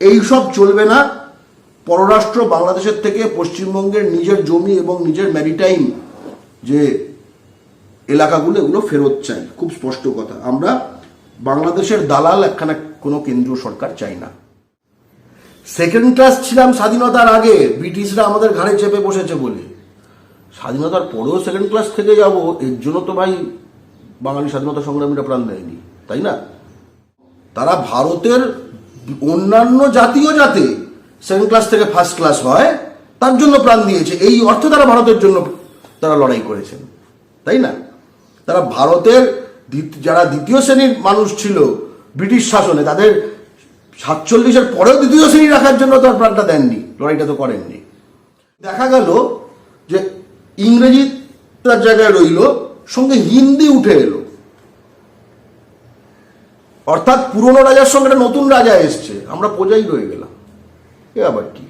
এই সব চলবে না। পররাষ্ট্র বাংলাদেশের থেকে পশ্চিমবঙ্গের নিজের জমি এবং নিজের ম্যারিটাইম যে এলাকাগুলো, এগুলো ফেরত চাই। খুব স্পষ্ট কথা। আমরা বাংলাদেশের দালাল একখানা কোনো কেন্দ্রীয় সরকার চাই না। সেকেন্ড ক্লাস ছিলাম স্বাধীনতার আগে। ব্রিটিশরা আমাদের ঘাড়ে চেপে বসেছে বলে। স্বাধীনতার পরেও সেকেন্ড ক্লাস থেকে যাব, এর জন্য তো ভাই বাঙালি স্বাধীনতা সংগ্রামীরা প্রাণ দেয়নি, তাই না? তারা ভারতের অন্যান্য জাতীয় জাতে সেকেন্ড ক্লাস থেকে ফার্স্ট ক্লাস হয়, তার জন্য প্রাণ দিয়েছে। এই অর্থে তারা ভারতের জন্য তারা লড়াই করেছেন। তাই না? তারা ভারতের যারা দ্বিতীয় শ্রেণির মানুষ ছিল ব্রিটিশ শাসনে, তাদের সাতচল্লিশের পরেও দ্বিতীয় শ্রেণি রাখার জন্য তার প্রাণটা দেননি, লড়াইটা তো করেননি। দেখা গেল যে ইংরেজি তার জায়গায় রইল, সঙ্গে হিন্দি উঠে এলো। অর্থাৎ পুরনো রাজার সঙ্গে একটা নতুন রাজা এসছে। আমরা প্রজাই রয়ে গেলাম। এ আবার কি?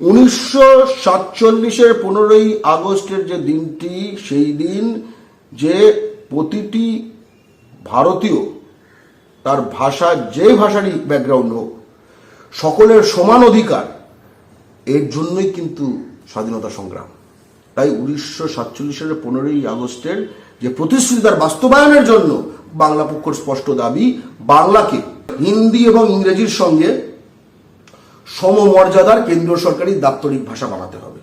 উনিশশো সাতচল্লিশের পনেরোই আগস্টের যে দিনটি, সেই দিন যে প্রতিটি ভারতীয় তার ভাষা যে ভাষারই ব্যাকগ্রাউন্ড হোক, সকলের সমান অধিকার, এর জন্যই কিন্তু স্বাধীনতা সংগ্রাম। তাই উনিশশো সাতচল্লিশের পনেরোই আগস্টের যে প্রতিশ্রুতি তার বাস্তবায়নের জন্য বাংলা পক্ষের স্পষ্ট দাবি, বাংলাকে হিন্দি এবং ইংরেজির সঙ্গে সমমর্যাদার কেন্দ্রীয় সরকারি দাপ্তরিক ভাষা বানাতে হবে।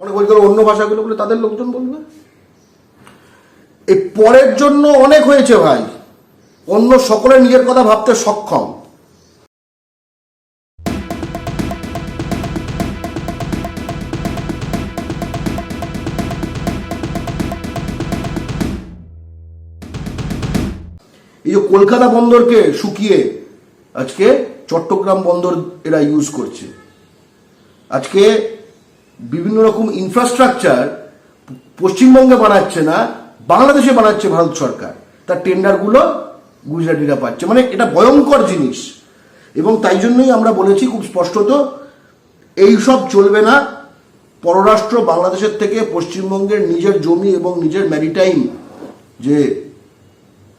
অনেক বলতে অন্য ভাষাগুলো বলে তাদের লোকজন বলবে। এই পরের জন্য অনেক হয়েছে ভাই। অন্য সকলে নিজের কথা ভাবতে সক্ষম। এই যে কলকাতা বন্দরকে শুকিয়ে আজকে চট্টগ্রাম বন্দর এরা ইউজ করছে। আজকে বিভিন্ন রকম ইনফ্রাস্ট্রাকচার পশ্চিমবঙ্গে বানাচ্ছে না, বাংলাদেশে বানাচ্ছে ভারত সরকার। তার টেন্ডারগুলো গুজরাটিরা পাচ্ছে। মানে এটা ভয়ঙ্কর জিনিস। এবং তাই জন্যই আমরা বলেছি খুব স্পষ্টত, এই সব চলবে না। পররাষ্ট্র বাংলাদেশের থেকে পশ্চিমবঙ্গের নিজের জমি এবং নিজের ম্যারিটাইম যে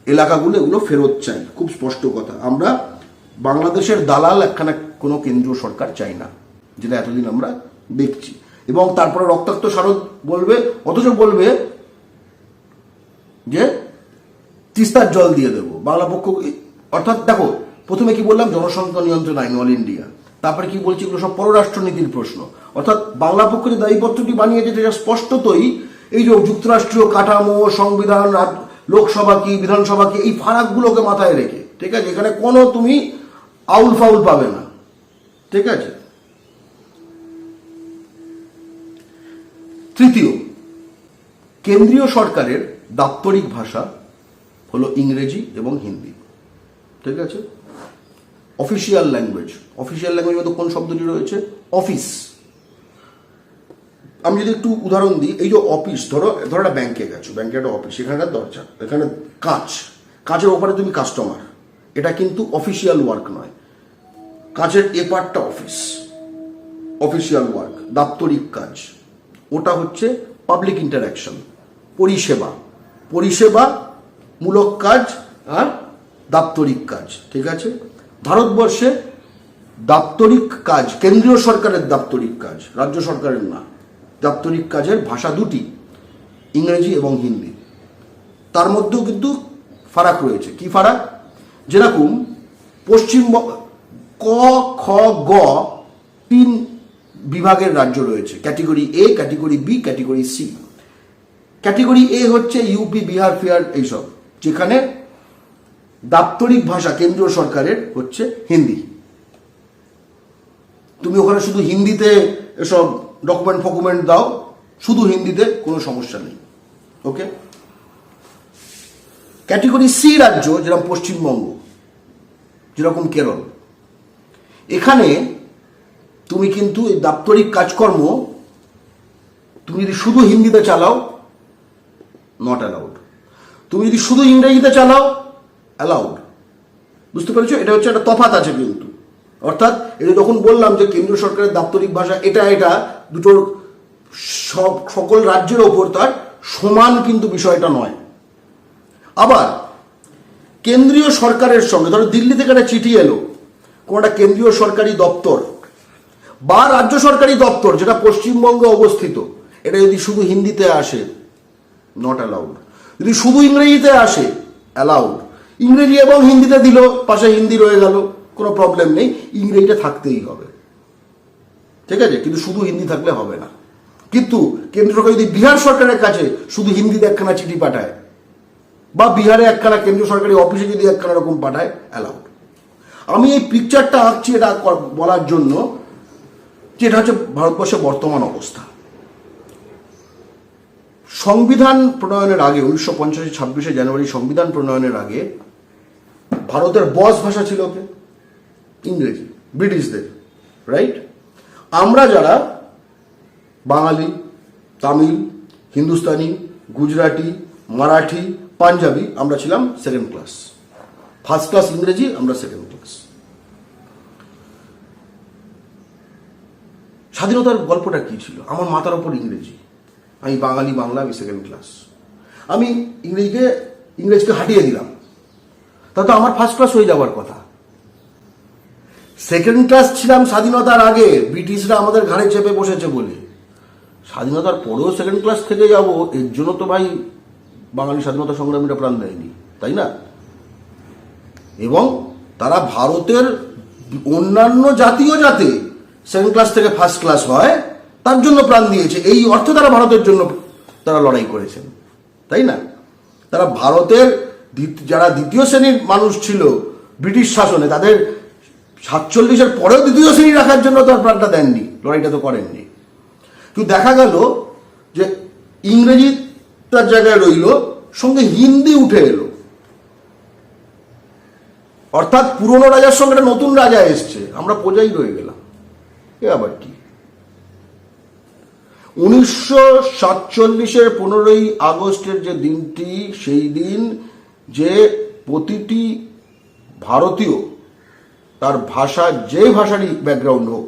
এলাকাগুলো এগুলো ফেরত চাই। খুব স্পষ্ট কথা। আমরা বাংলাদেশের দালাল একখানা কোনো কেন্দ্রীয় সরকার চাই না, যেটা এতদিন আমরা দেখছি। এবং তারপরে রক্তাক্ত শারদ বলবে, অথচ বলবে যে তিস্তার জল দিয়ে দেবো। বাংলা পক্ষ অর্থাৎ দেখো, প্রথমে কি বললাম, জনসংখ্যা নিয়ন্ত্রণ আইন, অল ইন্ডিয়া। তারপরে কি বলছি, এগুলো সব পররাষ্ট্রনীতির প্রশ্ন। অর্থাৎ বাংলা পক্ষ যে দায়ীপত্রটি বানিয়েছে, সেটা স্পষ্টতই এই যে যুক্তরাষ্ট্রীয় কাঠামো, সংবিধান লোকসভা কি, বিধানসভা কি, এই ফারাকগুলোকে মাথায় রেখে, ঠিক আছে? এখানে কোনো তুমি আউল ফাউল পাবে না, ঠিক আছে? তৃতীয়, কেন্দ্রীয় সরকারের দাপ্তরিক ভাষা হলো ইংরেজি এবং হিন্দি, ঠিক আছে? অফিসিয়াল ল্যাঙ্গুয়েজ অফিসিয়াল ল্যাঙ্গুয়েজ মধ্যে কোন শব্দটি রয়েছে? অফিস আমি যদি একটু উদাহরণ দিই, এই যে অফিস ধরো ধরো একটা ব্যাংকে গেছো ব্যাংকে একটা অফিস এখানকার দরজা, এখানে কাজ, কাজের ওপরে তুমি কাস্টমার এটা কিন্তু অফিসিয়াল ওয়ার্ক নয়। কাজের এ পার্টটা অফিস অফিসিয়াল ওয়ার্ক দাপ্তরিক কাজ, ওটা হচ্ছে পাবলিক ইন্টারাকশন পরিষেবা পরিষেবা মূলক কাজ আর দাপ্তরিক কাজ, ঠিক আছে? ভারতবর্ষে দাপ্তরিক কাজ, কেন্দ্রীয় সরকারের দাপ্তরিক কাজ, রাজ্য সরকারের না দাপ্তরিক কাজের ভাষা দুটি, ইংরেজি এবং হিন্দি। তার মধ্যেও কিন্তু ফারাক রয়েছে। কি ফারাক? যেরকম পশ্চিমবঙ্গ ক, খ, গ তিন বিভাগের রাজ্য রয়েছে। Category A category B category C category A হচ্ছে ইউপি বিহার ফিহার এইসব, যেখানে দাপ্তরিক ভাষা কেন্দ্রীয় সরকারের হচ্ছে হিন্দি। তুমি ওখানে শুধু হিন্দিতে এসব ডকুমেন্ট ফকুমেন্ট দাও, শুধু হিন্দিতে কোনো সমস্যা নেই। ওকে ক্যাটেগরি সি রাজ্য, যেরকম পশ্চিমবঙ্গ, যেরকম কেরল। এখানে তুমি কিন্তু এই দাপ্তরিক কাজকর্ম, তুমি যদি শুধু হিন্দিতে চালাও নট অ্যালাউড তুমি যদি শুধু ইংরেজিতে চালাও অ্যালাউড বুঝতে পেরেছ? এটা হচ্ছে একটা তফাত আছে কিন্তু। অর্থাৎ এটা যখন বললাম যে কেন্দ্রীয় সরকারের দাপ্তরিক ভাষা এটা এটা দুটোর সব সকল রাজ্যের ওপর তার সমান কিন্তু বিষয়টা নয়। আবার কেন্দ্রীয় সরকারের সঙ্গে, ধরো দিল্লি থেকে একটা চিঠি এলো, কোনো একটা কেন্দ্রীয় সরকারি দপ্তর বা রাজ্য সরকারি দপ্তর যেটা পশ্চিমবঙ্গে অবস্থিত, এটা যদি শুধু হিন্দিতে আসে নট অ্যালাউড যদি শুধু ইংরেজিতে আসে অ্যালাউড ইংরেজি এবং হিন্দিতে দিল, পাশে হিন্দি রয়ে গেল, কোনো প্রবলেম নেই, ইংরেজিটা থাকতেই হবে। ঠিক আছে? কিন্তু শুধু হিন্দি থাকলে হবে না। কিন্তু কেন্দ্র সরকার যদি বিহার সরকারের কাছে শুধু হিন্দিতে একখানা চিঠি পাঠায়, বা বিহারে একখানা কেন্দ্রীয় সরকারি অফিসে যদি একখানা রকম পাঠায় অ্যালাউড আমি এই পিকচারটা আঁকছি এটা বলার জন্য যে এটা হচ্ছে ভারতবর্ষের বর্তমান অবস্থা। সংবিধান প্রণয়নের আগে, উনিশশো পঞ্চাশে ছাব্বিশে জানুয়ারি সংবিধান প্রণয়নের আগে, ভারতের বস ভাষা ছিল ইংরেজি, ব্রিটিশদের রাইট আমরা যারা বাঙালি, তামিল, হিন্দুস্তানি, গুজরাটি, মারাঠি, পাঞ্জাবি, আমরা ছিলাম সেকেন্ড ক্লাস ফার্স্ট ক্লাস ইংরেজি, আমরা সেকেন্ড ক্লাস স্বাধীনতার গল্পটা কি ছিল? আমার মাথার ওপর ইংরেজি। আমি বাঙালি, বাংলা, আমি সেকেন্ড ক্লাস আমি ইংরেজিকে, ইংরেজকে হাঁটিয়ে দিলাম। তা তো আমার ফার্স্ট ক্লাস হয়ে যাওয়ার কথা। সেকেন্ড ক্লাস ছিলাম স্বাধীনতার আগে, ব্রিটিশরা আমাদের ঘাড়ে চেপে বসেছে বলে। স্বাধীনতার পরেও সেকেন্ড ক্লাস থেকে যাব, এর জন্য তো ভাই বাঙালি স্বাধীনতা সংগ্রামীরা প্রাণ দেয়নি, তাই না? এবং তারা ভারতের অন্যান্য জাতীয় যাতে সেকেন্ড ক্লাস থেকে ফার্স্ট ক্লাস হয়, তার জন্য প্রাণ দিয়েছে। এই অর্থে তারা ভারতের জন্য তারা লড়াই করেছেন, তাই না? তারা ভারতের যারা দ্বিতীয় শ্রেণির মানুষ ছিল, ব্রিটিশ শাসনে, তাদের সাতচল্লিশের পরেও দ্বিতীয় শ্রেণি রাখার জন্য তার প্রাণটা দেননি, লড়াইটা তো করেননি। কিন্তু দেখা গেল যে ইংরেজি তার জায়গায় রইল, সঙ্গে হিন্দি উঠে এলো। অর্থাৎ পুরনো রাজার সঙ্গে একটা নতুন রাজা এসছে, আমরা প্রজাই রয়ে গেলাম। এ আবার কি? উনিশশো সাতচল্লিশের পনেরোই আগস্টের যে দিনটি, সেই দিন যে প্রতিটি ভারতীয় তার ভাষা যে ভাষারই ব্যাকগ্রাউন্ড হোক,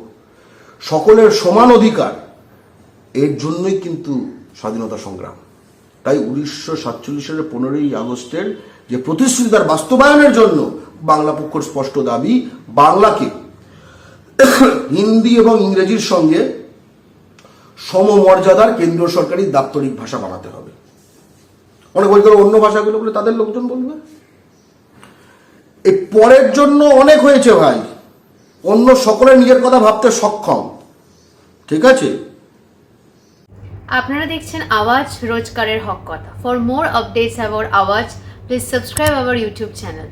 সকলের সমান অধিকার, এর জন্যই কিন্তু স্বাধীনতা সংগ্রাম। তাই উনিশশো সাতচল্লিশ সালের পনেরোই আগস্টের যে প্রতিশ্রুতি তার বাস্তবায়নের জন্য বাংলা পক্ষর স্পষ্ট দাবি, বাংলাকে হিন্দি এবং ইংরেজির সঙ্গে সমমর্যাদার কেন্দ্রীয় সরকারি দাপ্তরিক ভাষা বানাতে হবে। অনেক বই অন্য ভাষাগুলো বলে তাদের লোকজন বলবে? এই পরের জন্য অনেক হয়েছে ভাই। অন্য সকলে নিজের কথা ভাবতে সক্ষম। ঠিক আছে? আপনারা দেখছেন আওয়াজ রোজকারের হক কথা। For more updates about Awaaz please subscribe our YouTube channel